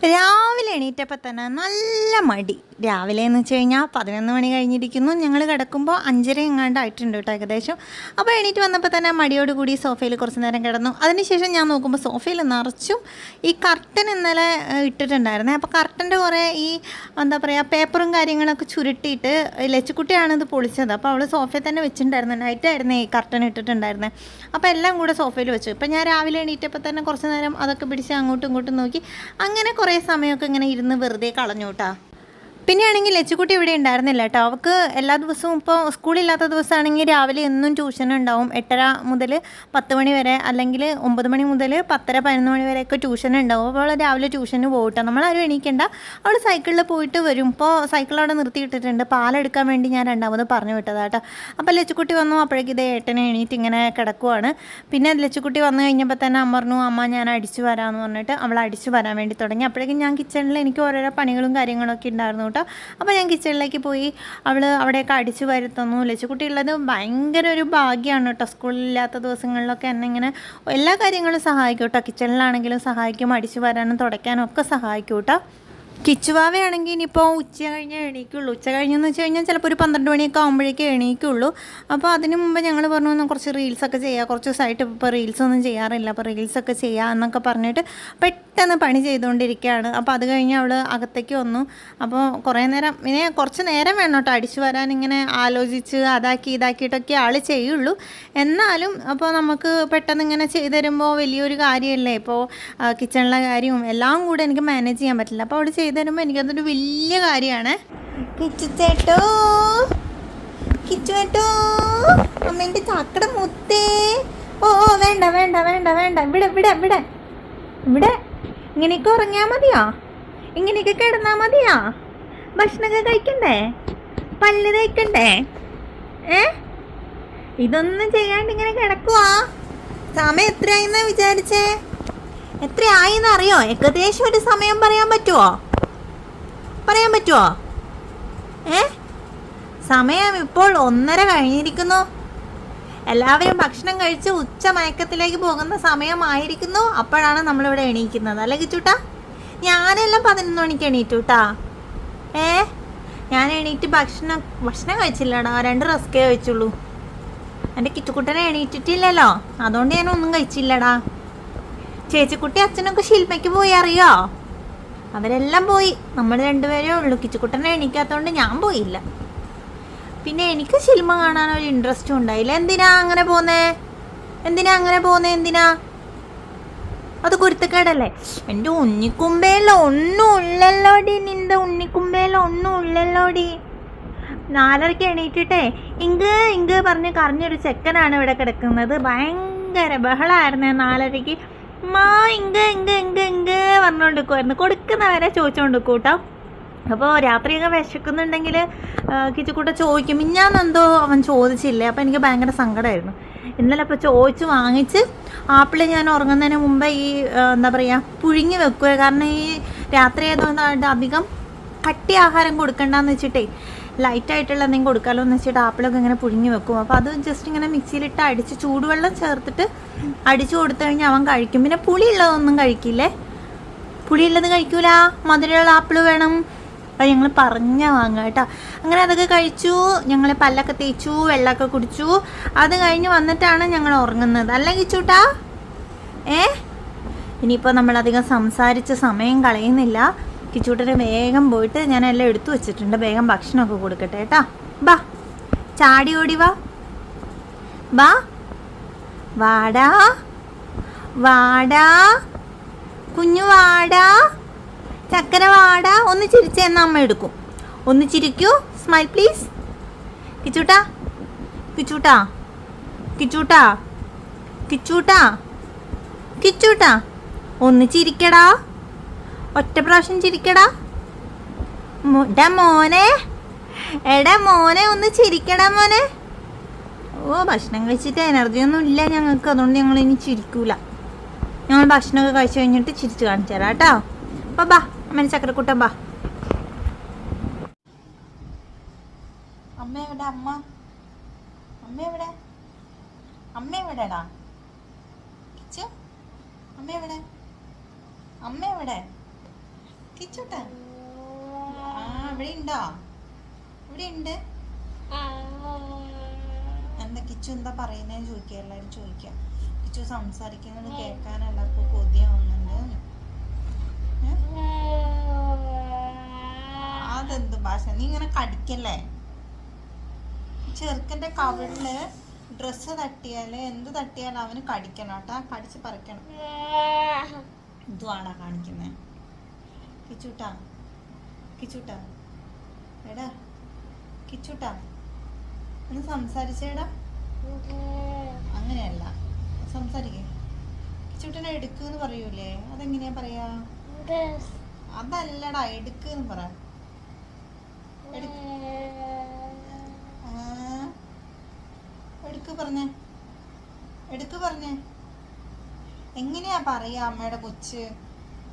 幺幺 രാവിലെ എണീറ്റപ്പോൾ തന്നെ നല്ല മടി. രാവിലെ എന്ന് വെച്ച് കഴിഞ്ഞാൽ പതിനൊന്ന് മണി കഴിഞ്ഞിരിക്കുന്നു. ഞങ്ങൾ കിടക്കുമ്പോൾ അഞ്ചര എങ്ങാണ്ട് ആയിട്ടുണ്ട് കേട്ടോ ഏകദേശം. അപ്പോൾ എണീറ്റ് വന്നപ്പോൾ തന്നെ മടിയോട് കൂടി സോഫയിൽ കുറച്ച് നേരം കിടന്നു. അതിനുശേഷം ഞാൻ നോക്കുമ്പോൾ സോഫയിൽ നിറച്ചും ഈ കർട്ടൻ ഇന്നലെ ഇട്ടിട്ടുണ്ടായിരുന്നേ. അപ്പോൾ കർട്ടന്റെ കുറേ ഈ എന്താ പറയുക പേപ്പറും കാര്യങ്ങളൊക്കെ ചുരുട്ടിയിട്ട് ലച്ചുക്കുട്ടിയാണ് ഇത് പൊളിച്ചത്. അപ്പോൾ അവൾ സോഫയിൽ തന്നെ വെച്ചിട്ടുണ്ടായിരുന്നു. നൈറ്റായിരുന്നു ഈ കർട്ടൻ ഇട്ടിട്ടുണ്ടായിരുന്നത് അപ്പോൾ എല്ലാം കൂടെ സോഫയിൽ വെച്ചു. ഇപ്പം ഞാൻ രാവിലെ എണീറ്റപ്പോൾ തന്നെ കുറച്ച് നേരം അതൊക്കെ പിടിച്ച് അങ്ങോട്ടും ഇങ്ങോട്ടും നോക്കി. അങ്ങനെ കുറേ സമയമൊക്കെ ഇരുന്ന് വെറുതെ കളഞ്ഞു പിന്നെയാണെങ്കിൽ ലച്ചുക്കുട്ടി ഇവിടെ ഉണ്ടായിരുന്നില്ല കേട്ടോ. അവൾക്ക് എല്ലാ ദിവസവും ഇപ്പോൾ സ്കൂളില്ലാത്ത ദിവസമാണെങ്കിൽ രാവിലെ എന്നും ട്യൂഷൻ ഉണ്ടാവും. എട്ടര മുതൽ പത്ത് മണി വരെ അല്ലെങ്കിൽ ഒമ്പത് മണി മുതൽ പത്തര പതിനൊന്ന് മണി വരെയൊക്കെ ട്യൂഷൻ ഉണ്ടാവും. അപ്പോൾ രാവിലെ ട്യൂഷന് പോയിട്ട് നമ്മളാരും എണീക്കണ്ട. അവൾ സൈക്കിളിൽ പോയിട്ട് വരും. ഇപ്പോൾ സൈക്കിൾ അവിടെ നിർത്തിയിട്ടിട്ടുണ്ട് പാലെടുക്കാൻ വേണ്ടി ഞാൻ രണ്ടാമത് പറഞ്ഞു വിട്ടതാട്ടോ അപ്പോൾ ലച്ചുക്കുട്ടി വന്നു. അപ്പോഴേക്കും ഇതേ ഏട്ടനെ എണീറ്റ് ഇങ്ങനെ കിടക്കുവാണ്. പിന്നെ ലച്ചുക്കുട്ടി വന്നു കഴിഞ്ഞപ്പോൾ തന്നെ അമ്മ പറഞ്ഞു അമ്മ ഞാൻ അടിച്ചു വരാമെന്ന് പറഞ്ഞിട്ട് അവൾ അടിച്ചു വരാൻ വേണ്ടി തുടങ്ങി. അപ്പോഴേക്കും ഞാൻ കിച്ചണിൽ എനിക്ക് ഓരോരോ പണികളും കാര്യങ്ങളൊക്കെ ഉണ്ടായിരുന്നു കേട്ടോ. അപ്പോൾ ഞാൻ കിച്ചണിലേക്ക് പോയി. അവൾ അവിടെയൊക്കെ അടിച്ചു വരുത്തുന്നു. ലച്ചുക്കുട്ടി ഉള്ളത് ഭയങ്കര ഒരു ഭാഗ്യമാണ് കേട്ടോ. സ്കൂളില്ലാത്ത ദിവസങ്ങളിലൊക്കെ എന്നെ ഇങ്ങനെ എല്ലാ കാര്യങ്ങളും സഹായിക്കും കേട്ടോ. കിച്ചണിലാണെങ്കിലും സഹായിക്കും അടിച്ചു വരാനും തുടയ്ക്കാനും ഒക്കെ സഹായിക്കും കേട്ടോ. കിച്ചുവാവയാണെങ്കിൽ ഇനിയിപ്പോൾ ഉച്ച കഴിഞ്ഞ് എണീക്കുള്ളൂ. ഉച്ച കഴിഞ്ഞെന്ന് വെച്ച് കഴിഞ്ഞാൽ ചിലപ്പോൾ ഒരു പന്ത്രണ്ട് മണിയൊക്കെ ആകുമ്പോഴേക്കേ എണീക്കുള്ളൂ. അപ്പോൾ അതിന് മുമ്പ് ഞങ്ങൾ പറഞ്ഞു ഒന്ന് കുറച്ച് റീൽസൊക്കെ ചെയ്യുക കുറച്ച് ദിവസമായിട്ട് ഇപ്പോൾ റീൽസൊന്നും ചെയ്യാറില്ല. അപ്പോൾ റീൽസൊക്കെ ചെയ്യുക എന്നൊക്കെ പറഞ്ഞിട്ട് പെട്ടെന്ന് പണി ചെയ്തുകൊണ്ടിരിക്കുകയാണ്. അപ്പോൾ അത് കഴിഞ്ഞ് അവൾ അകത്തേക്ക് വന്നു. അപ്പോൾ കുറേ നേരം ഇനി കുറച്ച് നേരം വേണം കേട്ടോ. അടിച്ചു വരാൻ ഇങ്ങനെ ആലോചിച്ച് അതാക്കി ഇതാക്കിയിട്ടൊക്കെ ആൾ ചെയ്യുള്ളൂ. എന്നാലും അപ്പോൾ നമുക്ക് പെട്ടെന്ന് ഇങ്ങനെ ചെയ്തു തരുമ്പോൾ വലിയൊരു കാര്യമല്ലേ? ഇപ്പോൾ കിച്ചണിലെ കാര്യവും എല്ലാം കൂടെ എനിക്ക് മാനേജ് ചെയ്യാൻ പറ്റില്ല. അപ്പോൾ അവൾ തരുമ്പോൾ എനിക്കതൊരു വലിയ കാര്യമാണ്. കിച്ചു ചേട്ടോ അമ്മേന്റെ ചാക്കട മുത്തേ. ഓ വേണ്ട വേണ്ട വേണ്ട വേണ്ട. ഇവിടെ ഇവിടെ ഇവിടെ ഇവിടെ ഇങ്ങനെയൊക്കെ ഉറങ്ങിയാൽ മതിയോ? ഇങ്ങനെയൊക്കെ കിടന്നാൽ മതിയോ? ഭക്ഷണമൊക്കെ കഴിക്കണ്ടേ? പല്ല് തേക്കണ്ടേ? ഏ? ഇതൊന്നും ചെയ്യാണ്ട് ഇങ്ങനെ കിടക്കുവാ. സമയം എത്രയായിന്നാ വിചാരിച്ചേ? എത്രയായിന്ന് അറിയോ ഏകദേശം ഒരു സമയം പറയാൻ പറ്റുമോ പറയാൻ പറ്റുമോ ഏ? സമയം ഇപ്പോൾ ഒന്നര കഴിഞ്ഞിരിക്കുന്നു. എല്ലാവരും ഭക്ഷണം കഴിച്ച് ഉച്ച മയക്കത്തിലേക്ക് പോകുന്ന സമയമായിരിക്കുന്നു. അപ്പോഴാണ് നമ്മളിവിടെ എണീക്കുന്നത്. അല്ലേ കിച്ചൂട്ടാ ഞാനെല്ലാം പതിനൊന്ന് മണിക്ക് എണീറ്റു കേട്ടാ ഏ? ഞാൻ എണീറ്റ് ഭക്ഷണം ഭക്ഷണം കഴിച്ചില്ലടാ. രണ്ട് റസ്കേ കഴിച്ചുള്ളൂ. എന്റെ കിച്ചുക്കുട്ടനെ എണീറ്റിട്ടില്ലല്ലോ. അതുകൊണ്ട് ഞാൻ ഒന്നും കഴിച്ചില്ലടാ. ചേച്ചിക്കുട്ടി അച്ഛനൊക്കെ ശില്പയ്ക്ക് പോയി അറിയോ? അവരെല്ലാം പോയി. നമ്മൾ രണ്ടുപേരേ ഉള്ളൂ. കിച്ചുക്കുട്ടനെ എണീക്കാത്തതുകൊണ്ട് ഞാൻ പോയില്ല. പിന്നെ എനിക്ക് സിനിമ കാണാൻ ഒരു ഇൻട്രസ്റ്റും ഉണ്ടായില്ല. എന്തിനാ അങ്ങനെ പോന്നേ? എന്തിനാ അങ്ങനെ പോന്നേ? എന്തിനാ? അത് കുരുത്തക്കേടല്ലേ എന്റെ ഉണ്ണിക്കുമ്പേല ഒന്നും ഉള്ളല്ലോടി നിന്റെ ഉണ്ണിക്കുമ്പേല ഒന്നും ഉള്ളല്ലോടി നാലരയ്ക്ക് എണീറ്റിട്ടേ ഇങ്ക് ഇങ്ക് പറഞ്ഞ് കറിഞ്ഞൊരു ചെക്കനാണ് ഇവിടെ കിടക്കുന്നത്. ഭയങ്കര ബഹളമായിരുന്നേ നാലരയ്ക്ക്. മാ ഇങ്ക ഇങ്ക ഇങ്ക ഇങ്ക പറഞ്ഞുകൊണ്ട് കൊടുക്കുന്നവരെ ചോദിച്ചുകൊണ്ട് കൂട്ടോ അപ്പോൾ രാത്രിയൊക്കെ വിശക്കുന്നുണ്ടെങ്കിൽ കിച്ചുകൂട്ട ചോദിക്കും മിഞ്ഞാന്നെന്തോ അവൻ ചോദിച്ചില്ലേ? അപ്പോൾ എനിക്ക് ഭയങ്കര സങ്കടമായിരുന്നു ഇന്നലെ അപ്പോൾ ചോദിച്ച് വാങ്ങിച്ച് ആപ്പിൾ ഞാൻ ഉറങ്ങുന്നതിന് മുമ്പേ ഈ എന്താ പറയുക പുഴുങ്ങി വെക്കുക കാരണം ഈ രാത്രി ആയതുകൊണ്ട് അധികം കട്ടി ആഹാരം കൊടുക്കണ്ടെന്ന് വെച്ചിട്ടേ ലൈറ്റായിട്ടുള്ള എന്തെങ്കിലും കൊടുക്കാമല്ലോ എന്ന് വെച്ചിട്ട് ആപ്പിളൊക്കെ ഇങ്ങനെ പുഴുങ്ങി വെക്കും. അപ്പോൾ അത് ജസ്റ്റ് ഇങ്ങനെ മിക്സിയിലിട്ട് അടിച്ച് ചൂടുവെള്ളം ചേർത്തിട്ട് അടിച്ചു കൊടുത്തു കഴിഞ്ഞാൽ അവൻ കഴിക്കും. പിന്നെ പുളിയുള്ളതൊന്നും കഴിക്കില്ലേ? പുളിയുള്ളത് കഴിക്കൂല? മധുരമുള്ള ആപ്പിൾ വേണം. അത് ഞങ്ങൾ പറഞ്ഞ വാങ്ങുക കേട്ടോ. അങ്ങനെ അതൊക്കെ കഴിച്ചു. ഞങ്ങൾ പല്ലൊക്കെ തേച്ചു വെള്ളമൊക്കെ കുടിച്ചു. അത് കഴിഞ്ഞ് വന്നിട്ടാണ് ഞങ്ങൾ ഉറങ്ങുന്നത്. അല്ലെങ്കിൽ ചൂട്ടാ ഏ? ഇനിയിപ്പോൾ നമ്മളധികം സംസാരിച്ച് സമയം കളയുന്നില്ല. കിച്ചൂട്ടന് വേഗം പോയിട്ട് ഞാൻ എല്ലാം എടുത്തു വെച്ചിട്ടുണ്ട്. വേഗം ഭക്ഷണമൊക്കെ കൊടുക്കട്ടെ കേട്ടാ. ബാ. ചാടി ഓടി വാ. ബാ. വാടാ. വാടാ. കുഞ്ഞു വാടാ. ചക്കര വാടാ. ഒന്ന് ചിരിച്ചെന്ന് അമ്മ എടുക്കും. ഒന്ന് ചിരിക്കൂ. സ്മൈൽ പ്ലീസ് കിച്ചൂട്ടാ. കിച്ചൂട്ടാ. കിച്ചൂട്ടാ. കിച്ചൂട്ടാ. കിച്ചൂട്ടാ. ഒന്ന് ചിരിക്കടാ. ഒറ്റ പ്രാവശ്യം ചിരിക്കടാ. എടാ മോനെ. എടാ മോനെ ഒന്ന് ചിരിക്കടാ മോനെ. ഓ ഭക്ഷണം കഴിച്ചിട്ട് എനർജി ഒന്നും ഇല്ല ഞങ്ങൾക്ക്. അതുകൊണ്ട് ഞങ്ങൾ ഇനി ചിരിക്കൂല. ഞങ്ങൾ ഭക്ഷണമൊക്കെ കഴിച്ചു കഴിഞ്ഞിട്ട് ചിരിച്ചു കാണിച്ചു തരാം കേട്ടോ. അപ്പൊ ബാ അമ്മേനെ ചക്കരക്കുട്ടൻ ബാ. അമ്മ എവിടെ അമ്മ? അമ്മ എവിടെ? അമ്മ എവിടെടാ? അമ്മ എവിടെ? അമ്മ എവിടെ? കിച്ചൂട്ടാ? ആ ഇവിടെ ഉണ്ടോ ഇവിടെ ഉണ്ട് എന്താ കിച്ചു എന്താ പറയുന്നതെന്ന് ചോദിക്കുക എല്ലാവരും ചോദിക്കാം കിച്ചു സംസാരിക്കുന്നത് കേൾക്കാൻ എല്ലാവർക്കും കൊതിയാവുന്നുണ്ട്? അതെന്ത് ഭാഷ? നീ ഇങ്ങനെ കടിക്കല്ലേ? ചെറുക്കന്റെ കവിളിൽ ഡ്രസ്സ് തട്ടിയാൽ എന്ത് തട്ടിയാലും അവന് കടിക്കണം കേട്ടാ. കടിച്ച് പറിക്കണം. ഇതുവാണോ കാണിക്കുന്നേ? കിച്ചൂട്ടാ. കിച്ചുട്ടാ. എടാ കിച്ചുട്ടാ. ഒന്ന് സംസാരിച്ചേടാ. അങ്ങനെയല്ല. സംസാരിക്കേ. കിച്ചൂട്ടനെ എടുക്കുന്ന് പറയൂലേ? അതെങ്ങനെയാ പറയാ? അതല്ലടാ എടുക്കുന്ന് പറ. ആ, എടുക്ക് പറഞ്ഞേ. എടുക്ക് പറഞ്ഞേ. എങ്ങനെയാ പറയാ അമ്മയുടെ കൊച്ച്?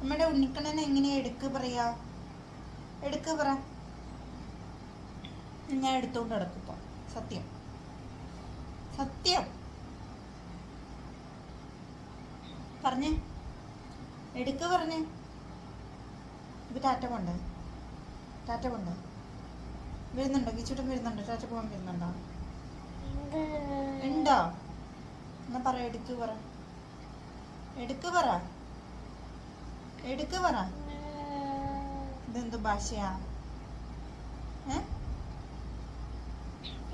അമ്മയുടെ ഉണ്ണിക്കണ്ണൻ എങ്ങനെയാ എടുക്ക് പറയാ? എടുക്ക് പറ. ഞാൻ എടുത്തോണ്ട് ഇപ്പൊ. സത്യം. സത്യം. പറഞ്ഞേ. എടുക്ക് പറഞ്ഞേ. ഇത് ടാറ്റ കൊണ്ട് ടാറ്റ കൊണ്ട് വരുന്നുണ്ടോ? കിച്ചൂട്ടൻ വരുന്നുണ്ടോ? ടാറ്റ പോകാൻ വരുന്നുണ്ടോ? ഉണ്ടോ? എന്നാ പറ എടുക്ക് പറ. എടുക്ക് പറ. എടുക്ക് പറ. ഇതെന്ത് ഭാഷയാ? ഏ?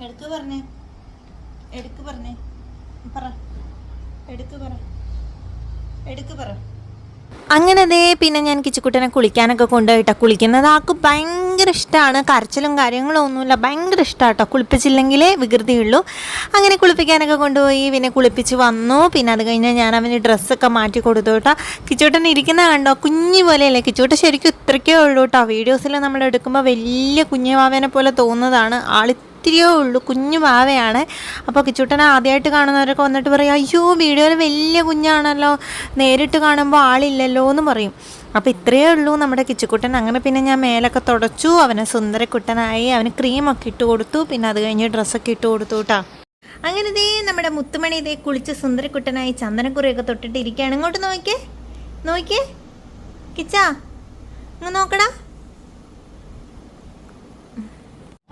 എടുക്ക് പറഞ്ഞേ. എടുക്ക് പറഞ്ഞേ. പറ. എടുക്ക് പറ. എടുക്ക് പറ. അങ്ങനെ ദേ പിന്നെ ഞാൻ കിച്ചുക്കുട്ടനെ കുളിക്കാനൊക്കെ കൊണ്ടുപോയിട്ടാ. കുളിക്കുന്നത് ആൾക്ക് ഭയങ്കര ഇഷ്ടമാണ് കരച്ചിലും കാര്യങ്ങളും ഒന്നുമില്ല. ഭയങ്കര ഇഷ്ടമാണ് കേട്ടോ കുളിപ്പിച്ചില്ലെങ്കിലേ വികൃതിയുള്ളൂ. അങ്ങനെ കുളിപ്പിക്കാനൊക്കെ കൊണ്ടുപോയി. പിന്നെ കുളിപ്പിച്ച് വന്നു. പിന്നെ അത് കഴിഞ്ഞ് ഞാൻ അവന് ഡ്രസ്സൊക്കെ മാറ്റി കൊടുത്തു കേട്ടോ കിച്ചൂട്ടൻ ഇരിക്കുന്ന കണ്ടോ? കുഞ്ഞു പോലെയല്ലേ? കിച്ചൂട്ട ശരിക്കും ഇത്രയ്ക്കേ ഉള്ളൂ കേട്ടോ വീഡിയോസിൽ നമ്മൾ എടുക്കുമ്പോൾ വലിയ കുഞ്ഞു വാവേനെ പോലെ തോന്നുന്നതാണ്. ആൾ ഇത്തിരിയേ ഉള്ളൂ. കുഞ്ഞു പാവയാണ് അപ്പോൾ കിച്ചുട്ടനെ ആദ്യമായിട്ട് കാണുന്നവരൊക്കെ വന്നിട്ട് പറയും അയ്യോ വീഡിയോയിൽ വലിയ കുഞ്ഞാണല്ലോ. നേരിട്ട് കാണുമ്പോൾ ആളില്ലല്ലോ എന്ന് പറയും. അപ്പോൾ ഇത്രയേ ഉള്ളൂ നമ്മുടെ കിച്ചുക്കുട്ടൻ. അങ്ങനെ പിന്നെ ഞാൻ മേലൊക്കെ തുടച്ചു. അവനെ സുന്ദരക്കുട്ടനായി. അവന് ക്രീമൊക്കെ ഇട്ട് കൊടുത്തു. പിന്നെ അത് കഴിഞ്ഞ് ഡ്രസ്സൊക്കെ ഇട്ട് കൊടുത്തു കേട്ടോ അങ്ങനെ ഇതേ നമ്മുടെ മുത്തുമണി ഇതേ കുളിച്ച് സുന്ദരക്കുട്ടനായി ചന്ദനക്കുറിയൊക്കെ തൊട്ടിട്ട് ഇരിക്കുകയാണ്. ഇങ്ങോട്ട് നോക്കിയേ. നോക്കിയേ. കിച്ചാ ഇങ്ങ് നോക്കടാ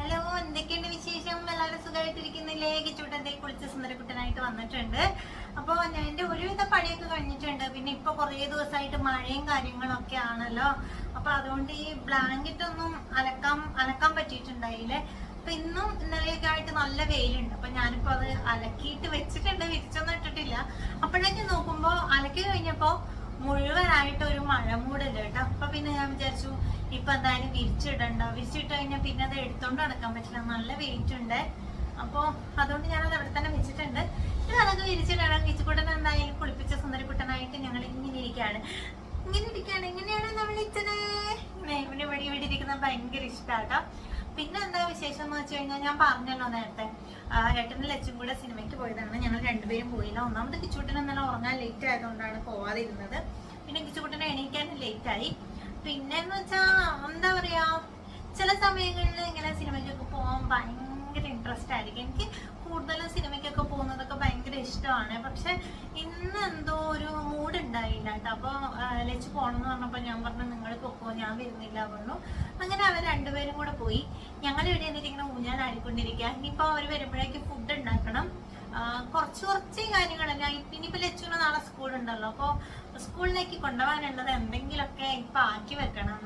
ഹലോ എന്തൊക്കെയുണ്ട് വിശേഷം എല്ലാവരും സുഖമായിട്ടിരിക്കുന്നില്ലേ കിച്ചൂട്ടന്റെ കുളിച്ച സുന്ദരക്കുട്ടനായിട്ട് വന്നിട്ടുണ്ട്. അപ്പോൾ എന്റെ ഒരുവിധ പണിയൊക്കെ കഴിഞ്ഞിട്ടുണ്ട്. പിന്നെ ഇപ്പൊ കുറേ ദിവസമായിട്ട് മഴയും കാര്യങ്ങളൊക്കെ ആണല്ലോ. അപ്പൊ അതുകൊണ്ട് ഈ ബ്ലാങ്കറ്റ് ഒന്നും അലക്കാൻ അലക്കാൻ പറ്റിയിട്ടുണ്ടായില്ലേ. അപ്പൊ ഇന്നും ഇന്നലെയൊക്കെ ആയിട്ട് നല്ല വെയിലുണ്ട്. അപ്പൊ ഞാനിപ്പോ അത് അലക്കിയിട്ട് വെച്ചിട്ടുണ്ട്. വിരിച്ചൊന്നും ഇട്ടിട്ടില്ല. അപ്പോഴേക്കും നോക്കുമ്പോ അലക്കി കഴിഞ്ഞപ്പോ മുഴുവനായിട്ട് ഒരു മഴ മൂടല്ലോ കേട്ടോ. അപ്പൊ പിന്നെ ഞാൻ വിചാരിച്ചു ഇപ്പൊ എന്തായാലും വിരിച്ചിടണ്ട. വിരിച്ചിട്ട് കഴിഞ്ഞാൽ പിന്നെ അത് എടുത്തോണ്ട് നടക്കാൻ പറ്റില്ല. നല്ല വെയിറ്റ് ഉണ്ട് അപ്പൊ അതുകൊണ്ട് ഞാനത് അവിടെ തന്നെ വെച്ചിട്ടുണ്ട്. ഇത് അതൊക്കെ വിരിച്ച് കാണാൻ വിച്ചുകൂട്ടൻ എന്തായാലും കുളിപ്പിച്ച സുന്ദരക്കുട്ടനായിട്ട് ഞങ്ങൾ ഇങ്ങനെ ഇരിക്കുകയാണ് ഇങ്ങനെ ഇരിക്കുകയാണ് ഇങ്ങനെയാണ് നമ്മൾ ഇച്ചനെ ഇങ്ങനെ ഇവിടെ ഇവിടെ ഇരിക്കുന്നത് ഭയങ്കര ഇഷ്ടാട്ടോ. പിന്നെ എന്താ വിശേഷം എന്ന് വെച്ച് കഴിഞ്ഞാൽ ഞാൻ പറഞ്ഞല്ലോ നേരത്തെ. ഏട്ടനും ലച്ചും കൂടെ സിനിമയ്ക്ക് പോയതാണ്. ഞങ്ങൾ രണ്ടുപേരും പോയില്ല. ഒന്നാമത് കിച്ചുകുട്ടൻ ഇന്നലെ ഉറങ്ങാൻ ലേറ്റ് ആയതുകൊണ്ടാണ് പോവാതിരുന്നത്. പിന്നെ കിച്ചുകുട്ടനെ എണീക്കാൻ ലേറ്റ് ആയി. പിന്നെ എന്ന് വെച്ചാ എന്താ പറയാ ചില സമയങ്ങളിൽ ഇങ്ങനെ സിനിമയ്ക്കൊക്കെ പോകാൻ ഭയങ്കര ഇൻട്രസ്റ്റ് ആയിരിക്കും. എനിക്ക് കൂടുതലും സിനിമയ്ക്കൊക്കെ പോകുന്നതൊക്കെ ഭയങ്കര ഇഷ്ടമാണ്. പക്ഷെ ഇന്ന് എന്തോ ഒരു മൂഡ് ഉണ്ടായില്ല കേട്ടോ. അപ്പോൾ ലച്ച് പോകണം എന്ന് പറഞ്ഞപ്പോൾ ഞാൻ പറഞ്ഞു നിങ്ങൾ പൊക്കോ ഞാൻ വരുന്നില്ല പറഞ്ഞു. അങ്ങനെ അവർ രണ്ടുപേരും കൂടെ പോയി. ഞങ്ങൾ ഇവിടെ ഊഞ്ഞാൻ ഊഞ്ഞാലാടിക്കൊണ്ടിരിക്കുക. ഇനിയിപ്പോൾ അവർ വരുമ്പോഴേക്ക് ഫുഡ് ഉണ്ടാക്കണം. കുറച്ച് കുറച്ച് കാര്യങ്ങളല്ല. ഇനിയിപ്പോൾ ലച്ചുവിന് നാളെ സ്കൂൾ ഉണ്ടല്ലോ. അപ്പോൾ സ്കൂളിലേക്ക് കൊണ്ടുപോകാനുള്ളത് എന്തെങ്കിലുമൊക്കെ ഇപ്പൊ ആക്കി വെക്കണം.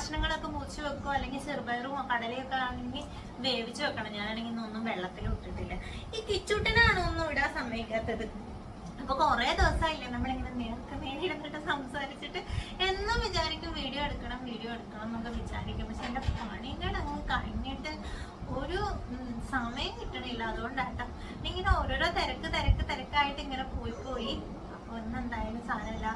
കഷ്ണങ്ങളൊക്കെ മുറിച്ച് വെക്കോ അല്ലെങ്കിൽ ചെറുപയറും കടലയൊക്കെ ആണെങ്കിൽ വേവിച്ച് വെക്കണം. ഞാനാണെങ്കിൽ ഒന്നും വെള്ളത്തിൽ ഇട്ടിട്ടില്ല. ഈ കിച്ചൂട്ടനാണ് ഒന്നും ഇടാൻ സമ്മതിക്കാത്തത് അപ്പൊ കുറെ ദിവസമായില്ലേ നമ്മളിങ്ങനെ നേർക്ക് നേരെ ഇരുന്നിട്ട് സംസാരിച്ചിട്ട് എന്നും വിചാരിക്കും വീഡിയോ എടുക്കണം വീഡിയോ എടുക്കണം എന്നൊക്കെ വിചാരിക്കും. പക്ഷെ എന്റെ പണികൾ അങ്ങ് കഴിഞ്ഞിട്ട് ഒരു സമയം കിട്ടണില്ല. അതുകൊണ്ടാട്ടോ. ഇങ്ങനെ ഓരോരോ തിരക്ക് തിരക്ക് തിരക്കായിട്ട് ഇങ്ങനെ പോയി പോയി. അപ്പൊ സാധനമില്ല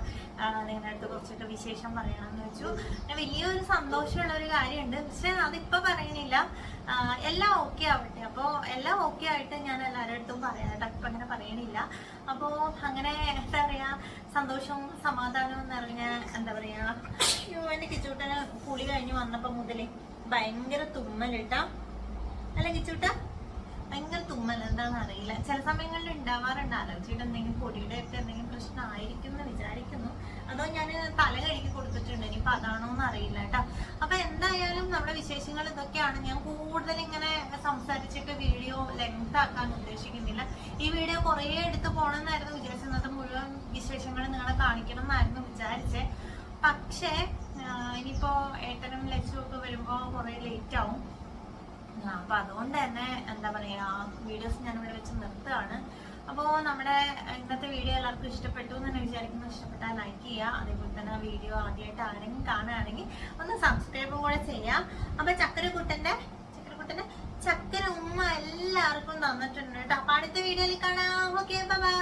നിങ്ങളുടെ അടുത്ത് കുറച്ചൊക്കെ വിശേഷം പറയണമെന്ന് വെച്ചു. പിന്നെ വലിയൊരു സന്തോഷമുള്ള ഒരു കാര്യമുണ്ട്. പക്ഷെ അതിപ്പോ പറയണില്ല എല്ലാം ഓക്കെ ആവട്ടെ. അപ്പോൾ എല്ലാം ഓക്കെ ആയിട്ട് ഞാൻ എല്ലാവരുടെ അടുത്തും പറയാം കേട്ടോ ഇപ്പം അങ്ങനെ പറയണില്ല. അപ്പോൾ അങ്ങനെ എന്താ പറയാ സന്തോഷവും സമാധാനവും നിറഞ്ഞ എന്താ പറയാ അയ്യോ എന്റെ കിച്ചൂട്ടന് കുളി കഴിഞ്ഞ് വന്നപ്പോൾ മുതലേ ഭയങ്കര തുമ്മലിട്ടാ. അല്ല കിച്ചൂട്ട? ഭയങ്കര തുമ്മൽ. എന്താണെന്ന് അറിയില്ല. ചില സമയങ്ങളിൽ ഉണ്ടാവാറുണ്ട് അലർജിയുടെ എന്തെങ്കിലും പൊടിയുടെ ഒക്കെ എന്തെങ്കിലും പ്രശ്നം ആയിരിക്കും എന്ന് വിചാരിക്കുന്നു. അതോ ഞാൻ തല കഴുകി കൊടുത്തിട്ടുണ്ട്. ഇനിയിപ്പൊ അതാണോ എന്ന് അറിയില്ല കേട്ടോ. അപ്പൊ എന്തായാലും നമ്മുടെ വിശേഷങ്ങൾ ഇതൊക്കെയാണ്. ഞാൻ കൂടുതൽ ഇങ്ങനെ സംസാരിച്ചിട്ട് വീഡിയോ ലെങ്ത് ആക്കാൻ ഉദ്ദേശിക്കുന്നില്ല. ഈ വീഡിയോ കുറേ എടുത്ത് പോകണമെന്നായിരുന്നു വിചാരിച്ചത്. മുഴുവൻ വിശേഷങ്ങൾ നിങ്ങളെ കാണിക്കണം എന്നായിരുന്നു വിചാരിച്ചേ. പക്ഷേ ഇനിയിപ്പോ ഏട്ടനും ഒക്കെ വരുമ്പോ കുറെ ലേറ്റ് ആവും. അപ്പൊ അതുകൊണ്ട് തന്നെ എന്താ പറയാ വീഡിയോസ് ഞാൻ ഇവിടെ വെച്ച് നിർത്തുകയാണ്. അപ്പോൾ നമ്മുടെ ഇന്നത്തെ വീഡിയോ എല്ലാവർക്കും ഇഷ്ടപ്പെട്ടു എന്ന് തന്നെ വിചാരിക്കുന്നു. ഇഷ്ടപ്പെട്ടാൽ ലൈക്ക് ചെയ്യുക. അതേപോലെ തന്നെ വീഡിയോ ആദ്യമായിട്ട് ആരെങ്കിലും കാണുകയാണെങ്കിൽ ഒന്ന് സബ്സ്ക്രൈബ് കൂടെ ചെയ്യാം. അപ്പൊ ചക്കരക്കുട്ടന്റെ ചക്കരക്കുട്ടന്റെ ചക്കര ഉമ്മ എല്ലാവർക്കും തന്നിട്ടുണ്ട് കേട്ടോ. അപ്പൊ അടുത്ത വീഡിയോയിൽ കാണാം. Okay bye